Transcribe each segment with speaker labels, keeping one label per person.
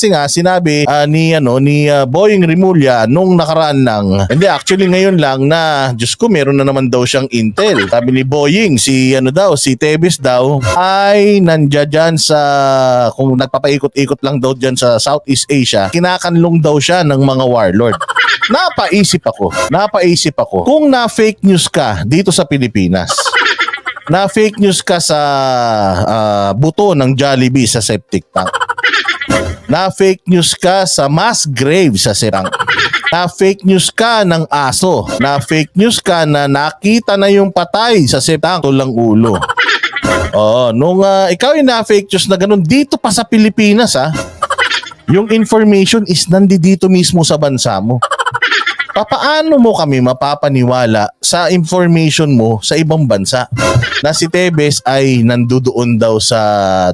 Speaker 1: Kasi nga sinabi ah, ni ano ni ah, Boying Rimulya nung nakaraan lang. Hindi actually ngayon lang na Diyos ko meron na naman daw siyang intel. Sabi ni Boying si ano daw si Tebes daw ay nandiyan dyan sa kung nagpapaikot-ikot lang daw dyan sa Southeast Asia. Kinakanlong daw siya ng mga warlord. Napaisip ako, napaisip ako. Kung na fake news ka dito sa Pilipinas, na fake news ka sa ah, buto ng Jollibee sa septic tank. Na fake news ka sa mass grave sa tank. Na fake news ka ng aso. Na fake news ka na nakita na yung patay sa tank tulang ulo. Oo, nung ah, ikaw yung na-fake news na ganun dito pa sa Pilipinas ah. Yung information is nandito mismo sa bansa mo. Papaano mo kami mapapaniwala sa information mo sa ibang bansa? Na si Tebes ay nandudoon daw sa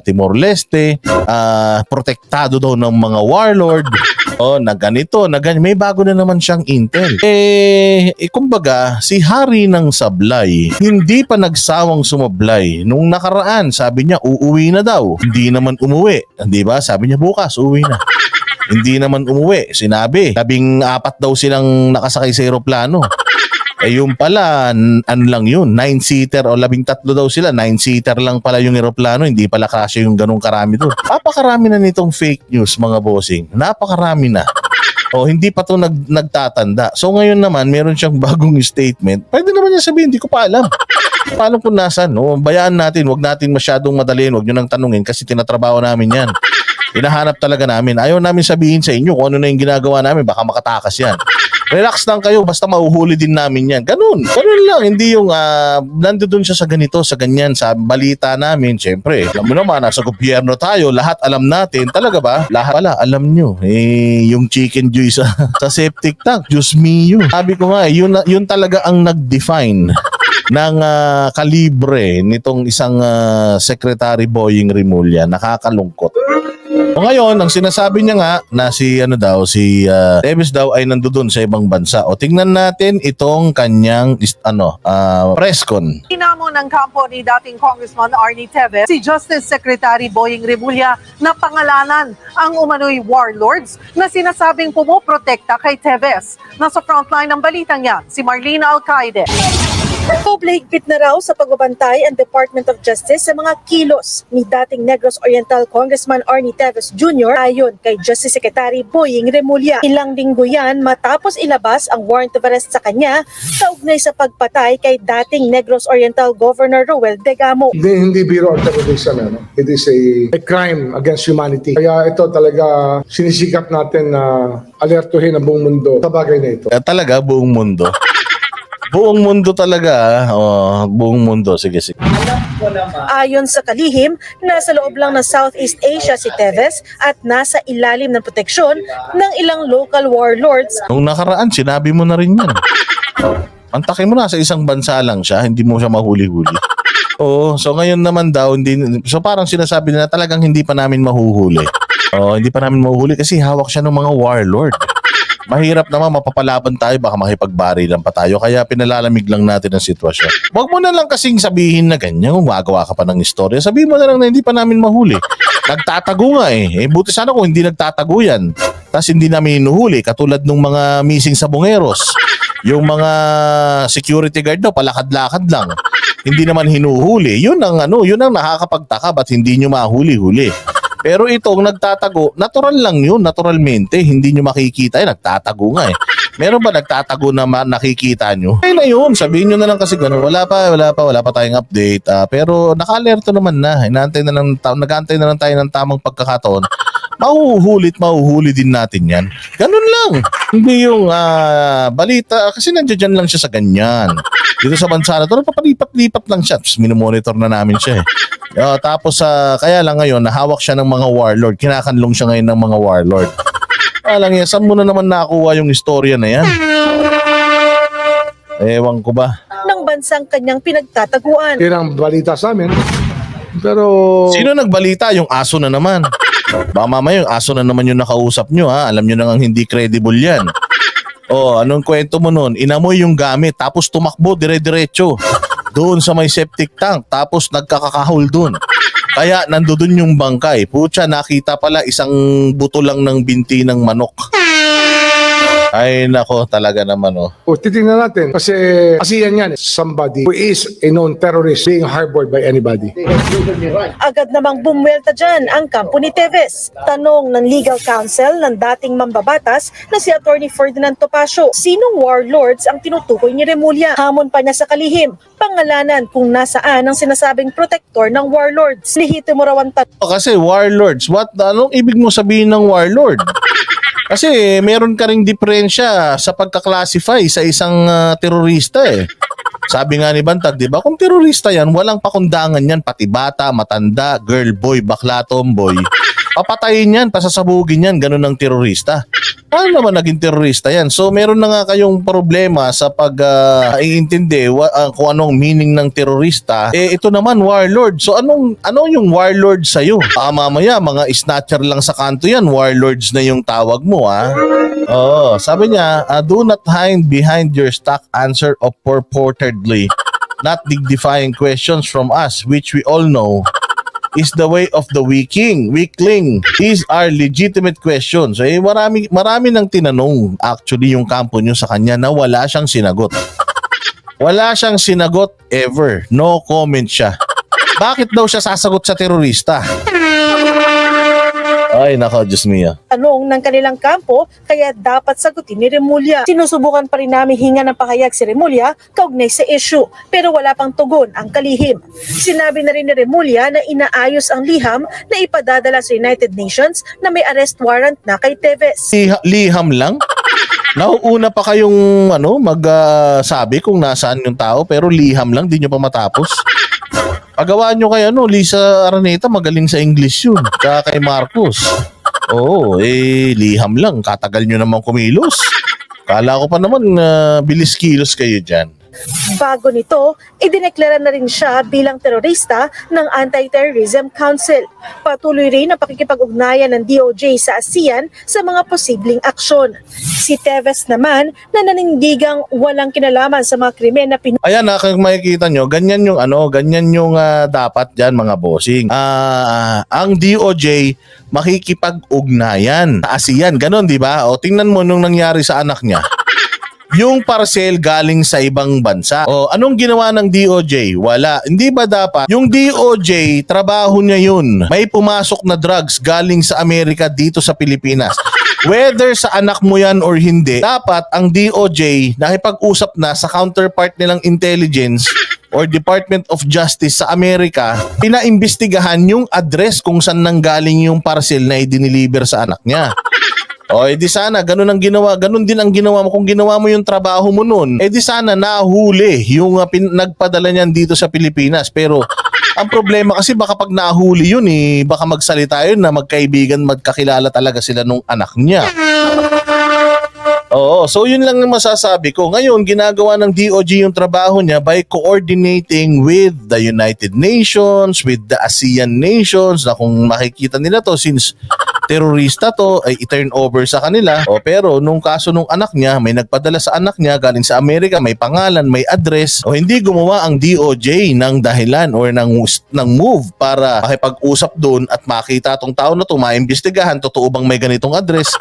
Speaker 1: Timor-Leste, ah, protektado daw ng mga warlord, o na ganito, na ganyan. May bago na naman siyang intel. Eh, eh kumbaga, si Hari ng Sablay, hindi pa nagsawang sumablay. Nung nakaraan, sabi niya, uuwi na daw. Hindi naman umuwi. Di ba? Sabi niya, bukas, uuwi na. Hindi naman umuwi. Sinabi, labing apat daw silang nakasakay sa eroplano. Eh yung pala, n- ano lang yun, nine-seater o labing tatlo daw sila, nine-seater lang pala yung eroplano, hindi pala kasya yung ganong karami doon. Napakarami na nitong fake news mga bossing. Napakarami na. O hindi pa to nag, nagtatanda. So ngayon naman, meron siyang bagong statement. Pwede naman niya sabihin, hindi ko pa alam. Paano kung nasan? No? Bayaan natin, wag natin masyadong madalhin, wag nyo nang tanungin kasi tinatrabaho namin yan. Hinahanap talaga namin. Ayaw namin sabihin sa inyo kung ano na yung ginagawa namin. Baka makatakas yan. Relax lang kayo. Basta mauhuli din namin yan. Ganun. Ganun lang. Hindi yung uh, nandoon siya sa ganito, sa ganyan, sa balita namin. Siyempre, alam mo naman, nasa gobyerno tayo. Lahat alam natin. Talaga ba? Lahat pala, alam nyo. Eh, yung chicken joy sa, sa septic tank. Diyos mio. Sabi ko nga, eh, yun, yun talaga ang nag-define ng ah, kalibre nitong isang ah, Secretary Boying Rimulya. Nakakalungkot. O ngayon, ang sinasabi niya nga na si ano daw, si uh, Tevez daw ay nandoon sa ibang bansa. O tingnan natin itong kanyang ano, ah, press con.
Speaker 2: Inamo ng kampo ni dating Congressman Arnie Teves, si Justice Secretary Boying Rimulya na pangalanan ang umano'y warlords na sinasabing pumoprotekta kay Teves. Nasa frontline ng balitang yan, si Marlene Alcaide.
Speaker 3: Doble higpit na raw sa pagbabantay ang Department of Justice sa mga kilos ni dating Negros Oriental Congressman Arnie Teves Jr. ayon kay Justice Secretary Boying Remulla. Ilang linggo yan matapos ilabas ang warrant of arrest sa kanya kaugnay sa pagpatay kay dating Negros Oriental Governor Roel Degamo.
Speaker 4: Hindi, hindi biro ang terrorism. Ano? It is a, a crime against humanity. Kaya ito talaga sinisikap natin na alertuhin ang buong mundo sa bagay na ito.
Speaker 1: Kaya talaga, buong mundo. buong mundo talaga. Oh, buong mundo. Sige, sige.
Speaker 3: Ayon sa kalihim, nasa loob lang ng Southeast Asia si Teves at nasa ilalim ng proteksyon ng ilang local warlords
Speaker 1: Nung nakaraan, sinabi mo na rin yan. Antakin mo na sa isang bansa lang siya, hindi mo siya mahuli-huli. Oo, so ngayon naman daw, hindi, so parang sinasabi na talagang hindi pa namin mahuhuli. Oo, hindi pa namin mahuhuli kasi hawak siya ng mga warlord. Mahirap naman mapapalaban tayo, baka makipagbarilan pa tayo, kaya pinalalamig lang natin ang sitwasyon. Huwag mo na lang kasing sabihin na ganyan, kung gagawa ka pa ng istorya, sabihin mo na lang na hindi pa namin mahuli. Nagtatago nga eh. Eh buti sana kung hindi nagtatago yan. Tapos hindi namin hinuhuli, katulad ng mga missing sa bungeros. Yung mga security guard daw, palakad-lakad lang. Hindi naman hinuhuli. Yun ang ano, yun ang nakakapagtaka ba't hindi nyo mahuli-huli. Pero itong nagtatago, natural lang yun, naturalmente. Hindi nyo makikita, eh, nagtatago nga eh. Meron ba nagtatago na nakikita nyo? Ay na yun, sabihin nyo na lang kasi ganun. Wala pa, wala pa, wala pa tayong update. Ah, pero naka-alerto naman na. Inaantay na lang, ta- nag-aantay na lang tayo ng tamang pagkakataon. Mahuhulit, mahuhuli din natin yan. Ganun lang. Hindi yung ah, balita, kasi nandiyan lang siya sa ganyan. Dito sa bansa na to, papalipat-lipat lang siya. Tapos minomonitor na namin siya eh. Ah, tapos ah, kaya lang ngayon, nahawak siya ng mga warlord. Kinakanlong siya ngayon ng mga warlord. Lang yan, saan mo na naman nakuha yung istorya na yan? Ewan ko ba?
Speaker 3: ng bansang kanyang pinagtataguan.
Speaker 4: Yan ang balita sa amin. Pero
Speaker 1: Sino nagbalita? Yung aso na naman. Baka mamaya yung aso na naman yung nakausap nyo ha. Alam nyo nang hindi credible yan. Oh, anong kwento mo nun? Inamoy yung gamit tapos tumakbo dire-diretso doon sa may septic tank tapos nagkakakahol doon. Kaya nandoon yung bangkay. Pucha, nakita pala isang buto lang ng binti ng manok. Ay nako, talaga naman oh.
Speaker 4: O titingnan natin kasi kasi yan yan, somebody who is a known terrorist being harbored by anybody.
Speaker 3: Agad namang bumwelta dyan ang kampo ni Teves. Tanong ng legal counsel ng dating mambabatas na si Attorney Ferdinand Topacio, sinong warlords ang tinutukoy ni Remulla? Hamon pa niya sa kalihim, pangalanan kung nasaan ang sinasabing protector ng warlords. Lihitimo raw ang tanong
Speaker 1: Oh, Kasi warlords, what anong ibig mo sabihin ng warlord? Kasi meron ka ring diferensya sa pagka-classify sa isang ah, terorista eh. Sabi nga ni Bantag, 'di ba? Kung terorista 'yan, walang pakundangan 'yan, pati bata, matanda, girl, boy, bakla, tomboy. Papatayin 'yan, pasasabugin 'yan, ganun ang terorista. Paano naman naging terorista 'yan? So meron na nga kayong problema sa pag ah, iintindi wa- ah, kung anong meaning ng terorista. Eh ito naman warlord. So anong ano yung warlord sa iyo? Baka mamaya mga snatcher lang sa kanto 'yan, warlords na yung tawag mo ah. Oo, sabi niya, ah, do not hide behind your stock answer of purportedly not dignifying questions from us which we all know is the way of the weaking, weakling. These are legitimate questions. Eh, marami, marami nang tinanong actually yung kampo nyo sa kanya na wala siyang sinagot. Wala siyang sinagot ever. No comment siya. Bakit daw siya sasagot sa terorista? Ay, nako, Diyos mio.
Speaker 3: tanong ng kanilang kampo kaya dapat sagutin ni Remulla. Sinusubukan pa rin namin hinga ng pahayag si Remulla kaugnay sa issue pero wala pang tugon ang kalihim. Sinabi na rin ni Remulla na inaayos ang liham na ipadadala sa United Nations na may arrest warrant na kay Teves.
Speaker 1: Liha- liham lang? Nauuna pa kayong ano, magsabi kung nasaan yung tao pero liham lang, di nyo pa matapos. Pagawaan nyo kay ano, Lisa Araneta, magaling sa English yun. Tsaka kay Marcos. Oo, eh, liham lang. Katagal nyo naman kumilos. Kala ko pa naman na bilis kilos kayo dyan.
Speaker 3: Bago nito, idineklara na rin siya bilang terorista ng Anti-Terrorism Council. Patuloy rin ang pakikipag-ugnayan ng DOJ sa ASEAN sa mga posibleng aksyon. Si Teves naman na nanindigang walang kinalaman sa mga krimen na pinu-
Speaker 1: Ayan na, kung makikita nyo, ganyan yung ano, ganyan yung ah, dapat dyan mga bossing. Ah, ang DOJ makikipag-ugnayan sa ASEAN, ganon di ba? O tingnan mo nung nangyari sa anak niya. Yung parcel galing sa ibang bansa. O anong ginawa ng DOJ? Wala. Hindi ba dapat yung DOJ trabaho niya yun. May pumasok na drugs galing sa Amerika dito sa Pilipinas. Whether sa anak mo yan or hindi, dapat ang DOJ nakipag-usap na sa counterpart nilang intelligence or Department of Justice sa Amerika, pinaimbestigahan yung address kung saan nanggaling yung parcel na i-deliver sa anak niya. O, edi sana, ganun ang ginawa, ganun din ang ginawa mo. Kung ginawa mo yung trabaho mo nun, edi sana nahuli yung uh, pin- nagpadala niyan dito sa Pilipinas. Pero, ang problema kasi baka pag nahuli yun eh, baka magsalita yun na magkaibigan, magkakilala talaga sila nung anak niya. Oo, so yun lang ang masasabi ko. Ngayon, ginagawa ng DOJ yung trabaho niya by coordinating with the United Nations, with the ASEAN nations, na kung makikita nila to since terorista to ay i-turn over sa kanila. O pero nung kaso nung anak niya, may nagpadala sa anak niya galing sa Amerika, may pangalan, may address. O hindi gumawa ang DOJ ng dahilan or ng ng move para makipag-usap doon at makita tong tao na to, maimbestigahan totoo bang may ganitong address,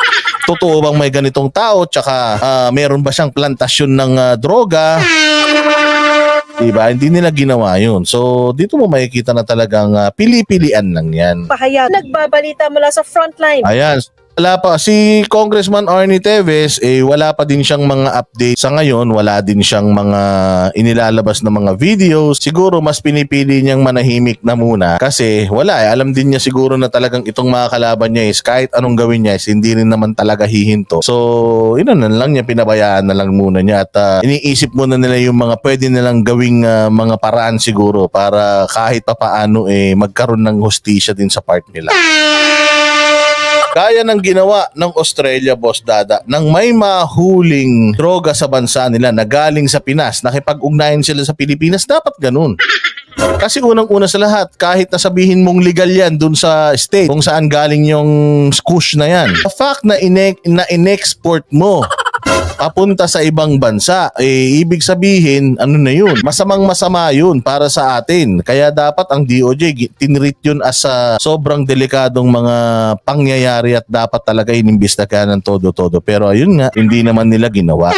Speaker 1: totoo bang may ganitong tao, tsaka ah, meron ba siyang plantasyon ng ah, droga. Diba? Hindi nila ginawa yun. So, dito mo makikita na talagang ah, pili-pilian lang yan.
Speaker 3: pahayag. Nagbabalita mula sa frontline.
Speaker 1: Ayan. Wala pa. Si Congressman Arnie Teves, eh, wala pa din siyang mga update. Sa ngayon, wala din siyang mga inilalabas na mga videos. Siguro mas pinipili niyang manahimik na muna. Kasi wala eh. Alam din niya siguro na talagang itong mga kalaban niya is kahit anong gawin niya is hindi rin naman talaga hihinto. So, yun na lang niya. Pinabayaan na lang muna niya. At ah, iniisip muna nila yung mga pwede nilang gawing ah, mga paraan siguro para kahit pa paano eh, magkaroon ng hostisya din sa part nila. Kaya ng ginawa ng Australia, Boss Dada, nang may mahuling droga sa bansa nila na galing sa Pinas, nakipag-ugnayan sila sa Pilipinas, dapat ganun. Kasi unang-una sa lahat, kahit na sabihin mong legal yan dun sa state kung saan galing yung skush na yan, the fact na, ine- na in-export mo papunta sa ibang bansa. Eh, ibig sabihin, ano na yun? Masamang masama yun para sa atin. Kaya dapat ang DOJ, tinreat yun as a sobrang delikadong mga pangyayari at dapat talaga inimbestigahan ng todo-todo. Pero ayun nga, hindi naman nila ginawa.